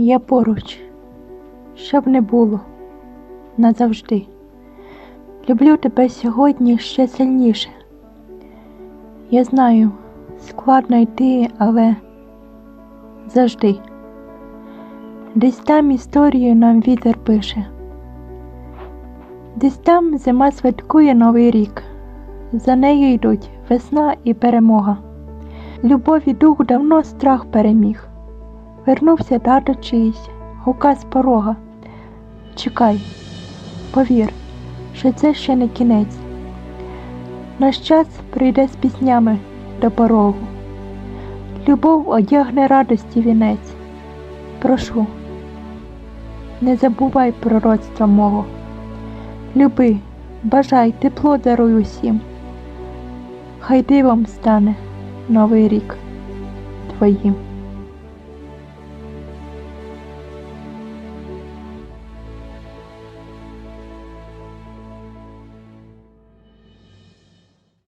Я поруч, щоб не було назавжди. Люблю тебе сьогодні ще сильніше. Я знаю, складно йти, але завжди. Десь там історію нам вітер пише. Десь там зима святкує новий рік. За нею йдуть весна і перемога. Любов і дух давно страх переміг. Вернувся тато чийсь, гука з порога. Чекай, повір, що це ще не кінець. Наш час прийде з піснями до порогу. Любов одягне радості вінець. Прошу, не забувай пророцтва мого. Люби, бажай, тепло даруй усім. Хай дивом стане новий рік твоїм.